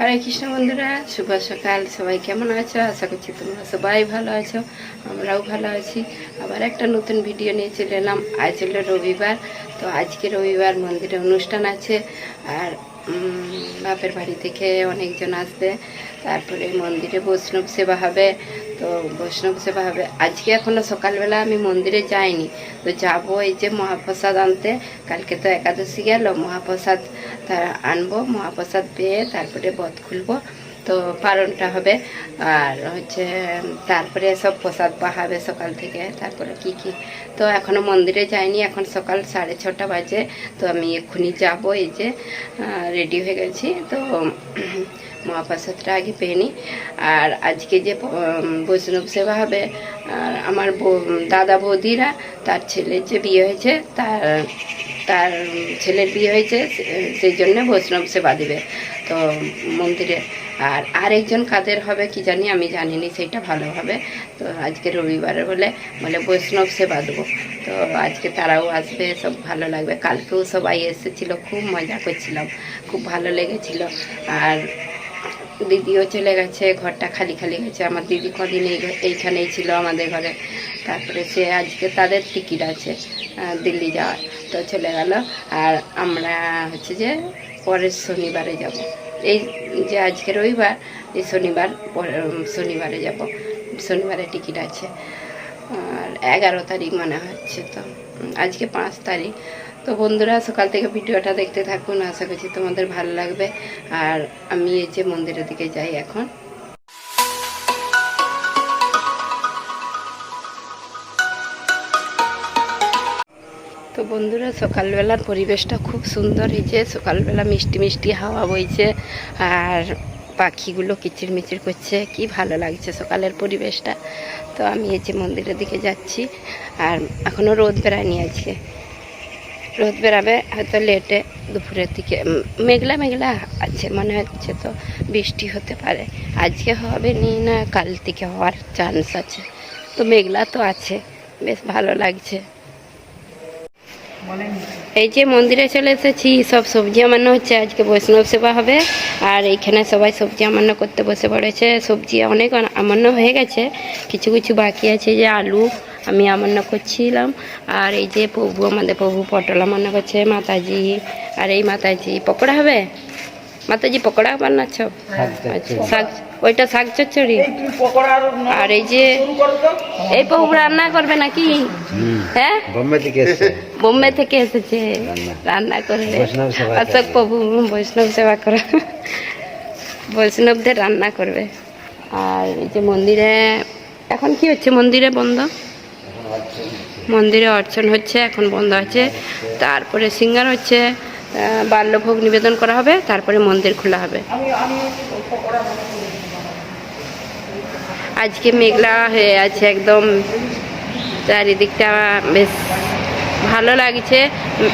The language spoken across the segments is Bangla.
হরে কৃষ্ণ বন্ধুরা, শুভ সকাল। সবাই কেমন আছো? আশা করছি তোমরা সবাই ভালো আছো, আমরাও ভালো আছি। আবার একটা নতুন ভিডিও নিয়ে চলে এলাম। আজ হলো রবিবার, তো আজকে রবিবার মন্দিরে অনুষ্ঠান আছে। আর বাপের বাড়ি থেকে অনেকজন আসবে। তারপরে মন্দিরে বৈষ্ণব সেবা হবে। তো বৈষ্ণব সেবা হবে। আজকে এখনও সকালবেলা আমি মন্দিরে যাইনি। তো যাব এই যে মহাপ্রসাদ আনতে। কালকে তো একাদশী গেল। মহাপ্রসাদ তারা আনব, মহাপ্রসাদ পেয়ে তারপরে বধ খুলবো। তো পালনটা হবে। আর হচ্ছে, তারপরে সব প্রসাদ পাহাবে সকাল থেকে। তারপরে কি কি? তো এখনও মন্দিরে যাইনি, এখন সকাল সাড়ে ছটা বাজে। তো আমি এক্ষুনি যাব, এই যে রেডি হয়ে গেছি। তো মহাপ্রসাদটা আগে পেয়ে নিই আর আজকে যে বৈষ্ণব সেবা হবে, আর আমার দাদা বৌদিরা, তার ছেলের যে বিয়ে হয়েছে, তার তার ছেলের বিয়ে হয়েছে সেই জন্য বৈষ্ণব সেবা দেবে। তো মন্দিরে, আর আরেকজন কাদের হবে কি জানি আমি জানিনি সেটা ভালো হবে। তো আজকে রবিবারে বলে বলে বৈষ্ণব সেবা দেবো। তো আজকে তারাও আসবে, সব ভালো লাগবে। কালকেও সবাই এসেছিল, খুব মজা করছিলাম, খুব ভালো লেগেছিল। আর দিদিও চলে গেছে, ঘরটা খালি খালি গেছে। আমার দিদি কদিন এইখানেই ছিল আমাদের ঘরে। তারপরে সে আজকে তাদের টিকিট আছে দিল্লি যাওয়ার। তো চলে গেল। আর আমরা হচ্ছে যে পরের শনিবারে যাব। এই যে আজকে রবিবার, এই শনিবার শনিবারে যাব। শনিবারে টিকিট আছে। আর এগারো তারিখ মনে হচ্ছে তো আজকে পাঁচ তারিখ। তো বন্ধুরা, সকাল থেকে ভিডিওটা দেখতে থাকুন। আশা করছি তোমাদের ভালো লাগবে। আর আমি এই যে মন্দিরের দিকে যাই এখন। তো বন্ধুরা, সকালবেলার পরিবেশটা খুব সুন্দর হয়েছে সকালবেলা মিষ্টি মিষ্টি হাওয়া বইছে আর পাখিগুলো কিচির মিচির করছে। কি ভালো লাগছে সকালের পরিবেশটা। তো আমি এই যে মন্দিরের দিকে যাচ্ছি। আর এখনও রোদ বেড়ায়নি আজকে। রোদ বেরাবে, হয়তো লেটে দুপুরের দিকে। মেঘলা মেঘলা আছে, মনে হচ্ছে তো বৃষ্টি হতে পারে। আজকে হবে নি না কাল থেকে হওয়ার চান্স আছে। তো মেঘলা তো আছে, বেশ ভালো লাগছে। এই যে মন্দিরে চলে এসেছি, সব সবজি আমান্য হচ্ছে, আজকে বৈষ্ণব সেবা হবে। আর এইখানে সবাই সবজি আমান্য করতে বসে পড়েছে। সবজি অনেক আমান্য হয়ে গেছে। কিছু কিছু বাকি আছে, যে আলু আমি আমান্য করছিলাম। আর এই যে প্রভু আমাদের প্রভু পটল আমান্য করছে মাতাজি। আর এই মাতাজি পকোড়া হবে? মাতাজি পকোড়া বানাচ্ছ? আচ্ছা শাক ওইটা শাক চচ্চড়ি? আর এই যে এই প্রভু রান্না করবে নাকি? হ্যাঁ? বোম্বে থেকে বোম্বে থেকে এসেছে। রান্না। করবে বৈষ্ণব সেবা অশোক প্রভু বৈষ্ণব সেবা করে। বৈষ্ণবদের রান্না করবে। আর এই যে মন্দিরে এখন কি হচ্ছে মন্দিরে বন্ধ? মন্দিরে অর্চন হচ্ছে, এখন বন্ধ আছে। তারপরে সিঙ্গার হচ্ছে বাল্যভোগ নিবেদন করা হবে, তারপরে মন্দির খোলা হবে। আজকে মেঘলা হয়ে আছে একদম, চারিদিকটা বেশ ভালো লাগছে।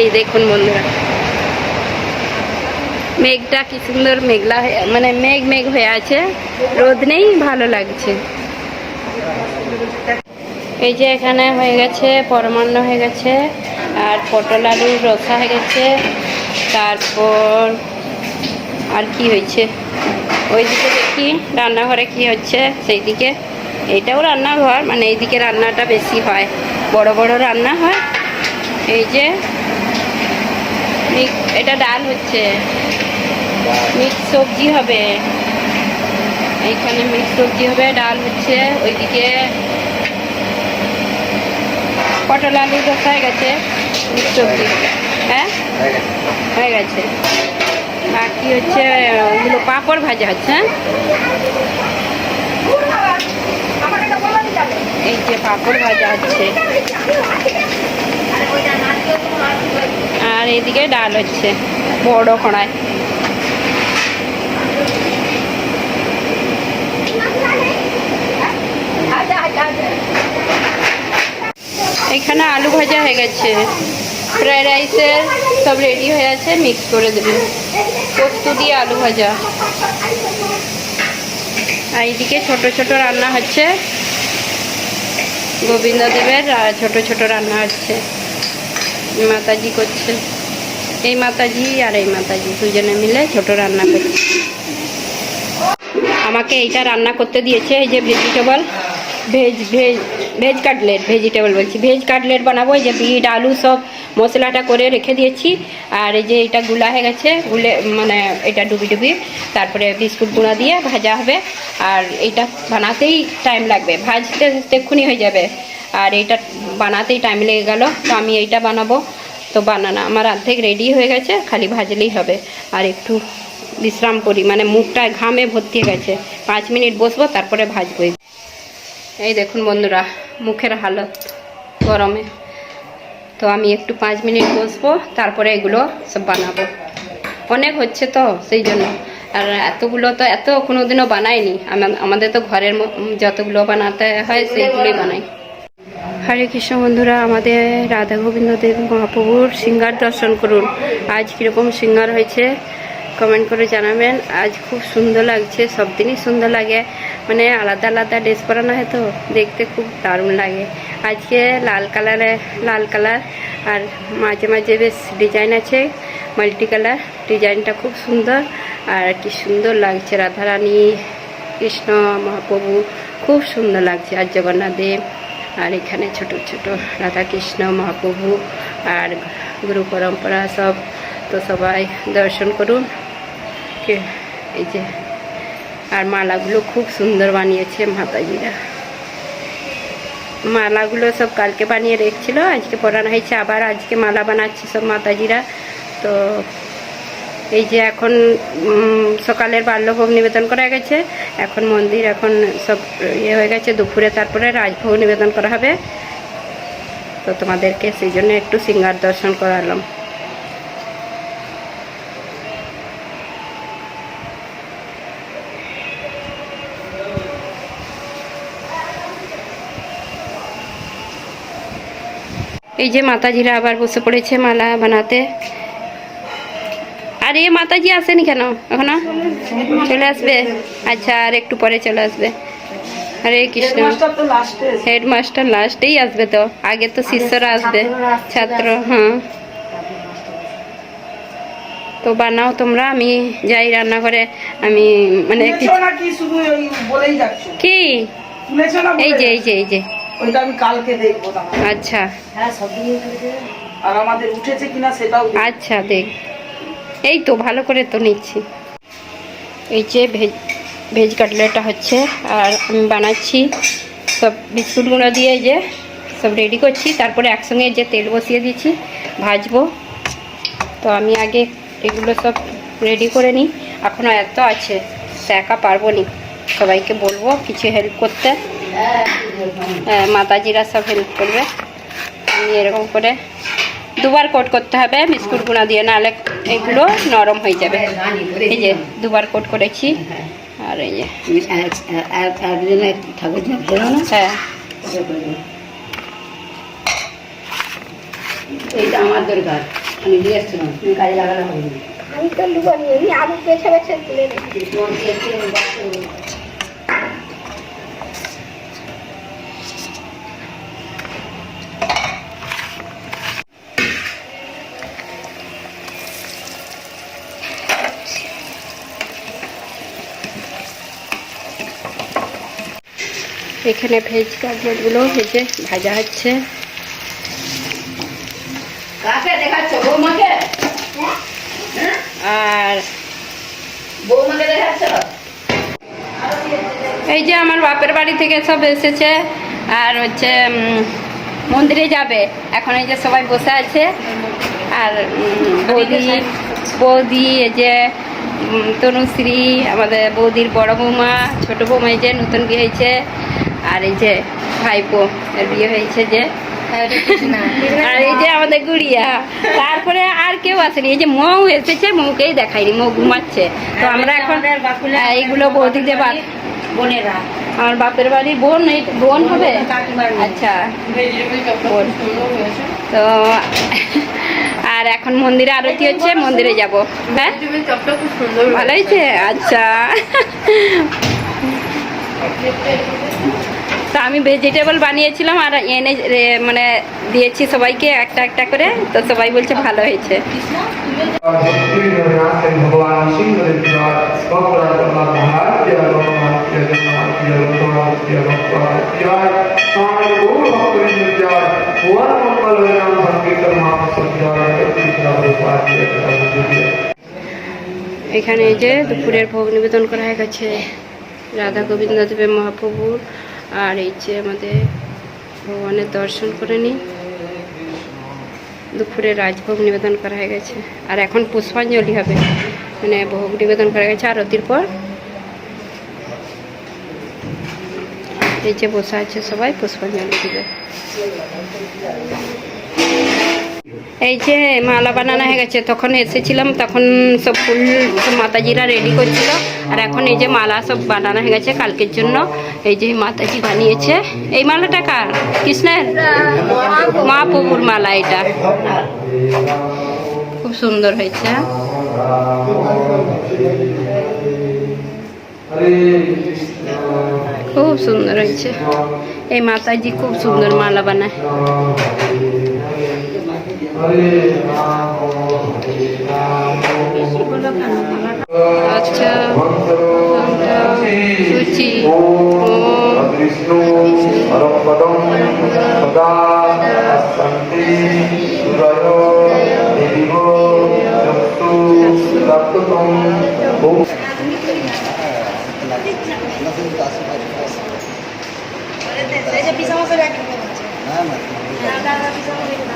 এই দেখুন বন্ধুরা। মেঘটা কি সুন্দর মেঘলা মানে মেঘ মেঘ হয়ে আছে। রোদ নেই, ভালো লাগছে। এই যে এখানে হয়ে গেছে পরমান্ন হয়ে গেছে, আর পটল আলুর রসা হয়ে গেছে, তারপর আর কি হয়েছে? ওইদিকে দেখি রান্নাঘরে কি হচ্ছে সেই দিকে এইটাও রান্নাঘর মানে এইদিকে রান্নাটা বেশি হয়। বড় বড় রান্না হয়। এই যে এটা ডাল হচ্ছে। মিক্স সবজি হবে। এইখানে মিক্স সবজি হবে, ডাল হচ্ছে। ওইদিকে পটল আলু রসা হয়ে গেছে। হ্যাঁ? হয়ে গেছে। বাকি হচ্ছে পাঁপড় ভাজা হচ্ছে হ্যাঁ? এই যে পাঁপড় ভাজা হচ্ছে। আর এদিকে ডাল হচ্ছে, বড় কড়াই। এখানে আলু ভাজা হয়ে গেছে। ফ্রাইড রাইসের সব রেডি হয়ে আছে মিক্স করে দেবেন পোস্ত দিয়ে আলু ভাজা। আর এইদিকে ছোট ছোট রান্না হচ্ছে। গোবিন্দ দেবের আর ছোট ছোট রান্না হচ্ছে। মাতাজি করছে। এই মাতাজি আর এই মাতাজি দুজনে মিলে ছোট রান্না করছে। আমাকে এইটা রান্না করতে দিয়েছে, এই যে vegetable veg veg veg cutlet vegetable বলছি। ভেজ কাটলেট বানাবো, এই যে বিট, আলু সব মশলাটা করে রেখে দিয়েছি। আর এই যে এটা গুলা হয়ে গেছে, গুলে মানে এটা ডুবি ডুবি। তারপরে বিস্কুট গুঁড়া দিয়ে ভাজা হবে। আর এইটা বানাতেই টাইম লাগবে। ভাজতে এক্ষুনি হয়ে যাবে। আর এইটা বানাতেই টাইম লেগে গেল। তো আমি এইটা বানাবো। তো বানানো আমার অর্ধেক রেডি হয়ে গেছে, খালি ভাজলেই হবে। আর একটু বিশ্রাম করি। মানে মুখটা ঘামে ভর্তি হয়ে গেছে। পাঁচ মিনিট বসবো, তারপরে ভাজবো। এই দেখুন বন্ধুরা, মুখের হালত গরমে। তো আমি একটু পাঁচ মিনিট বসবো, তারপরে এগুলো সব বানাবো। অনেক হচ্ছে তো, সেই জন্য। আর এতগুলো তো এত কোনোদিনও বানাইনি। আমা- আমাদের তো ঘরের যতগুলো বানাতে হয়, সেইগুলোই বানাই। হরে কৃষ্ণ বন্ধুরা, আমাদের রাধা গোবিন্দ দেব মহাপ্রভুর সিঙ্গার দর্শন করুন। আজ কীরকম সিঙ্গার হয়েছে কমেন্ট করে জানাবেন। আজ খুব সুন্দর লাগছে সব দিনই সুন্দর লাগে। মানে আলাদা আলাদা ড্রেস পরানো হয় তো, দেখতে খুব দারুণ লাগে। আজকে লাল কালারে, লাল কালার, আর মাঝে মাঝে বেশ ডিজাইন আছে, মাল্টি কালার। ডিজাইনটা খুব সুন্দর, আর কি সুন্দর লাগছে। রাধারানী, কৃষ্ণ, মহাপ্রভু, খুব সুন্দর লাগছে। আর জগন্নাথ দেব, আর এখানে ছোট ছোট রাধা কৃষ্ণ, মহাপ্রভু, আর গুরু পরম্পরা সব। তো সবাই দর্শন করুন। কে- এই যে, আর মালাগুলো খুব সুন্দর বানিয়েছে মাতাজিরা। মালাগুলো সব কালকে বানিয়ে রেখেছিল, আজকে পরানো হয়েছে, আবার আজকে মালা বানাচ্ছে সব মাতাজিরা। তো এই যে এখন সকালের বাল্যভোগ নিবেদন করা গেছে, এখন মন্দির এখন সব ইয়ে হয়ে গেছে, দুপুরে তারপরে রাজভোগ নিবেদন করা হবে। তো তোমাদেরকে সেই জন্য একটু সিঙ্গার দর্শন করালাম। এই যে মাতাজিরা আবার বসে পড়েছে মালা বানাতে। আর এ মাতাজি আসেনি কেন? এখনও? চলে আসবে? আচ্ছা আর একটু পরে চলে আসবে। হরে কৃষ্ণ। হেডমাস্টার লাস্টেই আসবে তো। আগে তো শিষ্যরা আসবে। ছাত্র হ্যাঁ। তো বানাও তোমরা আমি যাই রান্নাঘরে। আমি মানে কি এই যে এই যে এই যে। ওইটা আমি কালকে দেখব। আচ্ছা। আর আমাদের উঠেছে কিনা সেটাও। আচ্ছা দেখ। এই তো ভালো করে তো নিচ্ছি। এই যে ভেজ ভেজ কাটলেটটা হচ্ছে আর আমি বানাচ্ছি সব বিস্কুটগুলো দিয়ে যে সব রেডি করছি। তারপরে একসঙ্গে যে তেল বসিয়ে দিচ্ছি ভাজবো। তো আমি আগে এগুলো সব রেডি করে নিই। এখনও এত আছে তো একা পারব নি। সবাইকে বলব কিছু হেল্প করতে। হ্যাঁ, মাতাজিরা সব হেল্প করবে। আমি এরকম করে দুবার কোট করতে হবে বিস্কুট গুঁড়া দিয়ে নাহলে এগুলো নরম হয়ে যাবে। এই যে দুবার কোট করেছি। আর এই যে। হ্যাঁ। এইটা আমার দরকার। আমি দিয়ে আসছিলাম তুমি কাজে লাগালে হবে আমি তো লুবনি আমি আলু বেছে বেছে তুলে রেখেছি তোমার দিয়ে আসছি, আমি বাক্সে দেবো। এখানে ভেজ কাটলেটগুলো ভেজে ভাজা হচ্ছে। আর এই যে আমার বাপের বাড়ি থেকে সব এসেছে আর হচ্ছে মন্দিরে যাবে। এখন এই যে সবাই বসে আছে। আর বৌদি বৌদি এই যে তনুশ্রী আমাদের বৌদির বড় বৌমা ছোট বৌমা এই যে নতুন বিয়ে হয়েছে। আর এই যে ভাইপো এর বিয়ে হয়েছে যে আর এই যে আমাদের গুড়িয়া। তারপরে আর কেউ আসেনি এই যে মৌ এসেছে মৌকেই দেখাইনি মৌ ঘুমাচ্ছে। তো আমরা এখন এইগুলো বৌদিদের বাদ বোনেরা। আমার বাপের বাড়ি বোন এই বোন হবে? আচ্ছা। বোন। তো আর এখন মন্দিরে আরতি হচ্ছে মন্দিরে যাব। হ্যাঁ? ভালো হয়েছে? আচ্ছা। আমি ভেজিটেবল বানিয়েছিলাম আর এনে মানে দিয়েছি সবাইকে একটা একটা করে। তো সবাই বলছে ভালো হয়েছে। এখানে যে দুপুরের ভোগ নিবেদন করা হয়ে গেছে। রাধা গোবিন্দ দেবের মহাপ্রভুর আর এই যে আমাদের ভগবানের দর্শন করে নিই। দুপুরে রাজভোগ নিবেদন করা হয়ে গেছে। আর এখন পুষ্পাঞ্জলি হবে। মানে ভোগ নিবেদন করা গেছে আরতির পর। এই যে বসে আছে সবাই, পুষ্পাঞ্জলি দিবে। এই যে মালা বানানো হয়ে গেছে, তখন এসেছিলাম, তখন সব ফুল মাতাজিরা রেডি করছিল, আর এখন এই যে মালা সব বানানো হয়ে গেছে কালকের জন্য। এই যে মাতাজি বানিয়েছে। এই মালাটা কার? কৃষ্ণের? মা মহাপ্রভুর মালা এটা। খুব সুন্দর হয়েছে। খুব সুন্দর হয়েছে। এই মাতাজি খুব সুন্দর মালা বানায়। আচ্ছা শুচি বিষ্ণু পরম পদম সদা শান্তি সুরয় দেব জন্তু রাক্ষতম ওম এই যে পিসামো সে ব্যাগ না না দাদা পিসামো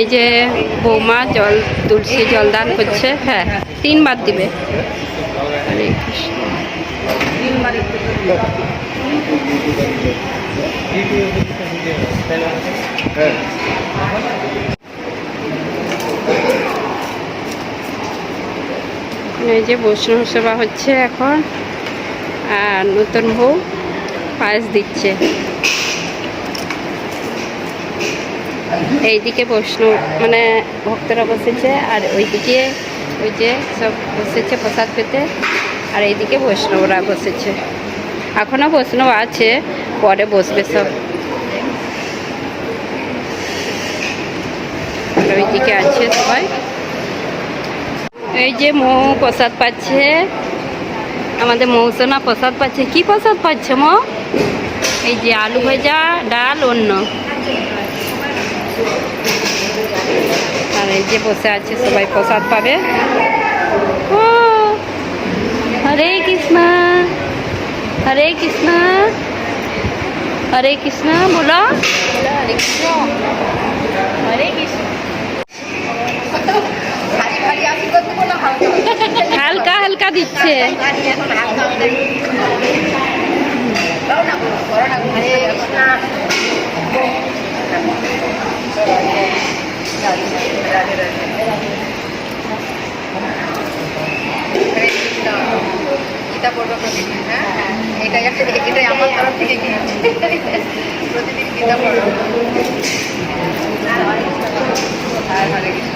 এই যে বৌমা জল, তুলসী জলদান করছে হ্যাঁ তিনবার দিবে। এই যে বৈষ্ণব সেবা হচ্ছে এখন, আর নতুন বউ পায়েস দিচ্ছে। এইদিকে বৈষ্ণব মানে ভক্তরা বসেছে, আর ওইদিকে ওই যে সব বসেছে প্রসাদ পেতে, আর এইদিকে বৈষ্ণবরা বসেছে। এখনও বৈষ্ণব আছে, পরে বসবে সব। ওইদিকে আছে সবাই। এই যে মৌ প্রসাদ পাচ্ছে, আমাদের মৌসোনা প্রসাদ পাচ্ছে। কি প্রসাদ পাচ্ছে মৌ? এই যে আলু ভাজা, ডাল অন্য এই যে বসে আছে সবাই প্রসাদ পাবে। ও হরে কৃষ্ণ হরে কৃষ্ণ হরে কৃষ্ণ বলো। হরে কৃষ্ণ। হরে কৃষ্ণ হালকা হালকা দিচ্ছে। গীতা পড়বে প্রতিদিন হ্যাঁ এটাই একটা- এটাই আমার তরফ থেকে gift। প্রতিদিন গীতা পড়ব আর হরে কৃষ্ণ।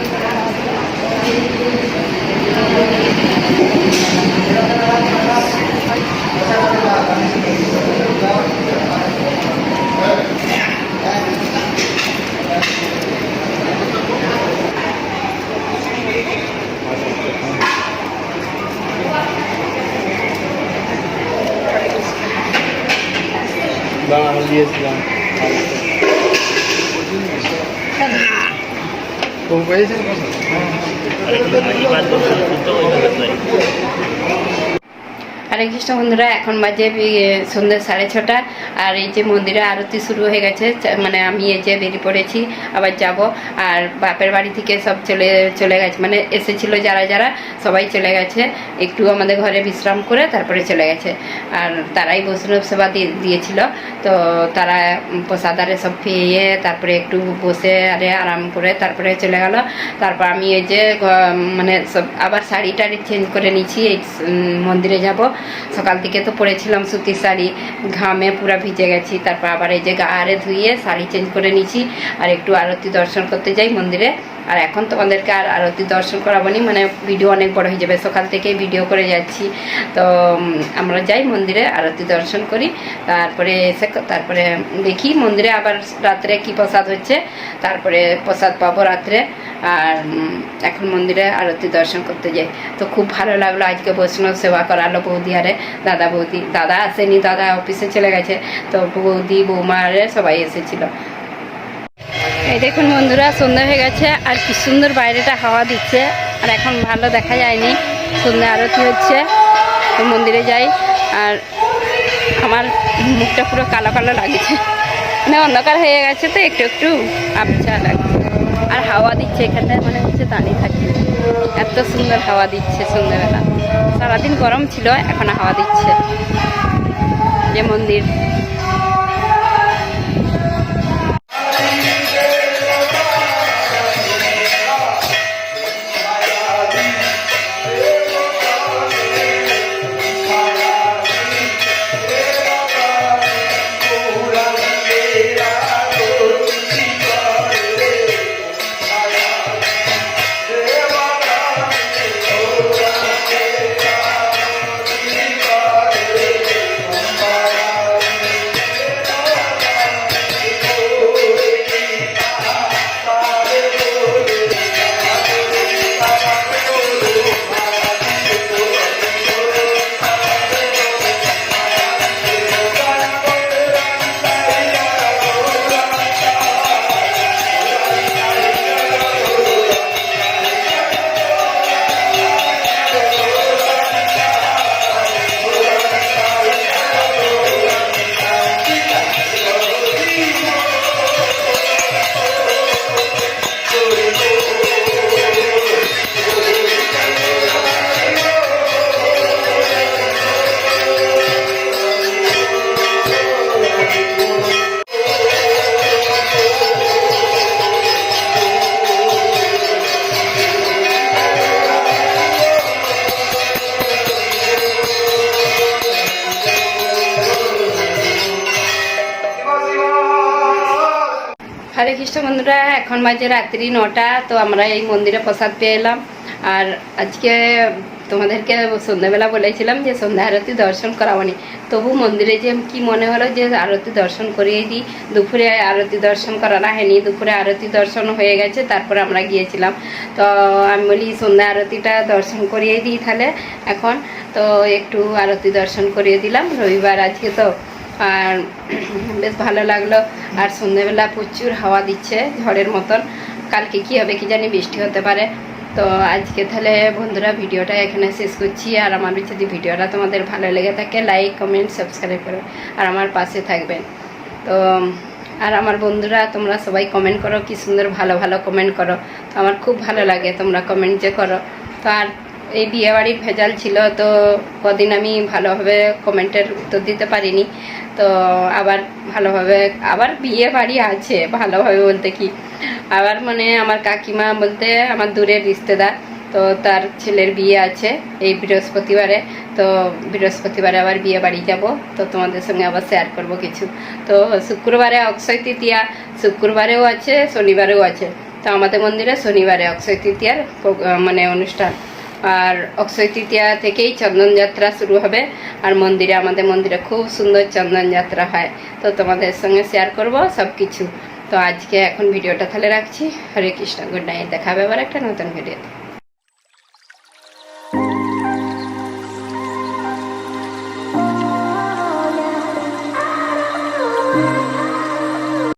না আমি দিয়েছিলাম। হ্যাঁ। ও পেয়েছেন কথা হরে কৃষ্ণ বন্ধুরা, এখন বাজে সন্ধ্যে সাড়ে ছটা। আর এই যে মন্দিরে আরতি শুরু হয়ে গেছে মানে আমি এই যে বেরিয়ে পড়েছি, আবার যাব। আর বাপের বাড়ি থেকে সব চলে চলে গেছে। মানে এসেছিল যারা যারা, সবাই চলে গেছে। একটু আমাদের ঘরে বিশ্রাম করে তারপরে চলে গেছে। আর তারাই বৈষ্ণব সেবা দিয়ে, দিয়েছিল। তো তারা প্রসাদ আরে সব পেয়ে তারপরে একটু বসে আরে আরাম করে তারপরে চলে গেল। তারপর আমি এই যে মানে সব আবার শাড়ি টাড়ি চেঞ্জ করে নিচ্ছি এই মন্দিরে যাব। সকাল থেকে তো পরেছিলাম সুতির শাড়ি, ঘামে পুরো ভিজে গেছি, তারপর আবার এই যে গা আরে ধুয়ে শাড়ি চেঞ্জ করে নিয়েছি, আর একটু আরতি দর্শন করতে যাই মন্দিরে। আর এখন তোমাদেরকে আর আরতি দর্শন করাবো নি মানে ভিডিও অনেক বড় হয়ে যাবে। সকাল থেকে ভিডিও করে যাচ্ছি। তো আমরা যাই মন্দিরে, আরতি দর্শন করি। তারপরে এসে তারপরে দেখি মন্দিরে আবার রাত্রে কি প্রসাদ হচ্ছে। তারপরে প্রসাদ পাবো রাত্রে। আর এখন মন্দিরে আরতি দর্শন করতে যাই। তো খুব ভালো লাগল আজকে বৈষ্ণব সেবা করালো বৌদি আরে। দাদা বৌদি, দাদা আসেনি, দাদা অফিসে চলে গেছে। তো বৌদি, বৌমা আরে সবাই এসেছিল। এই দেখুন বন্ধুরা, সন্ধ্যা হয়ে গেছে, আর কি সুন্দর বাইরেটা হাওয়া দিচ্ছে, আর এখন ভালো দেখা যায়নি, সন্ধ্যা আরতি হচ্ছে মন্দিরে যাই, আর আমার মুখটা পুরো কালো কালো লাগছে। মানে অন্ধকার হয়ে গেছে তো, একটু একটু আবছা লাগছে। আর হাওয়া দিচ্ছে এখানে মানে হচ্ছে দাঁড়িয়ে থাকি এত সুন্দর হাওয়া দিচ্ছে সন্ধ্যাবেলা। সারাদিন গরম ছিল, এখন হাওয়া দিচ্ছে। যে মন্দির। হরে কৃষ্ণ বন্ধুরা, এখন বাজে রাত্রি নটা, তো আমরা এই মন্দিরে প্রসাদ পেয়ে এলাম। আর আজকে তোমাদেরকে সন্ধ্যাবেলা বলেছিলাম যে সন্ধ্যা আরতি দর্শন করাবনি। তবু মন্দিরে যে কি মনে হলো যে আরতি দর্শন করিয়ে দিই। দুপুরে আরতি দর্শন করানো হয়নি দুপুরে আরতি দর্শন হয়ে গেছে, তারপর আমরা গিয়েছিলাম। তো আমি বলি, সন্ধ্যা আরতিটা দর্শন করিয়ে দিই তাহলে এখন। তো একটু আরতি দর্শন করিয়ে দিলাম, রবিবার আজকে তো আর বেশ ভালো লাগল। আর সন্ধ্যেবেলা প্রচুর হাওয়া দিচ্ছে ঝড়ের মতন। কালকে কি হবে কি জানি বৃষ্টি হতে পারে। তো আজকে তাহলে বন্ধুরা ভিডিওটা এখানে শেষ করছি। আর আমার যদি ভিডিওটা তোমাদের ভালো লেগে থাকে লাইক কমেন্ট সাবস্ক্রাইব করো। আর আমার পাশে থাকবেন তো, আর আমার বন্ধুরা, তোমরা সবাই কমেন্ট করো, কি সুন্দর ভালো ভালো কমেন্ট করো। তো আমার খুব ভালো লাগে তোমরা কমেন্ট যে করো। তো আর এই বিয়েবাড়ির ভেজাল ছিল, তো কদিন আমি ভালোভাবে কমেন্টের উত্তর দিতে পারিনি। তো আবার ভালোভাবে, আবার বিয়ে বাড়ি আছে ভালোভাবে বলতে কি। আবার মানে আমার কাকিমা বলতে আমার দূরের রিস্তেদার, তো তার ছেলের বিয়ে আছে এই বৃহস্পতিবারে। তো বৃহস্পতিবারে আবার বিয়ে বাড়ি যাব, তো তোমাদের সঙ্গে আবার শেয়ার করব কিছু। তো শুক্রবারে অক্ষয় তৃতীয়া, শুক্রবারেও আছে, শনিবারেও আছে। তো আমাদের মন্দিরে শনিবারে অক্ষয় তৃতীয়ার মানে অনুষ্ঠান। আর অক্ষয় তৃতীয়া থেকেই চন্দনযাত্রা শুরু হবে। আর মন্দিরে, আমাদের মন্দিরে খুব সুন্দর চন্দন যাত্রা হয়। তো তোমাদের সঙ্গে শেয়ার করব সব কিছু তো আজকে এখন ভিডিওটা তাহলে রাখছি। হরে কৃষ্ণ গুড নাইট দেখাবে আবার একটা নতুন ভিডিওতে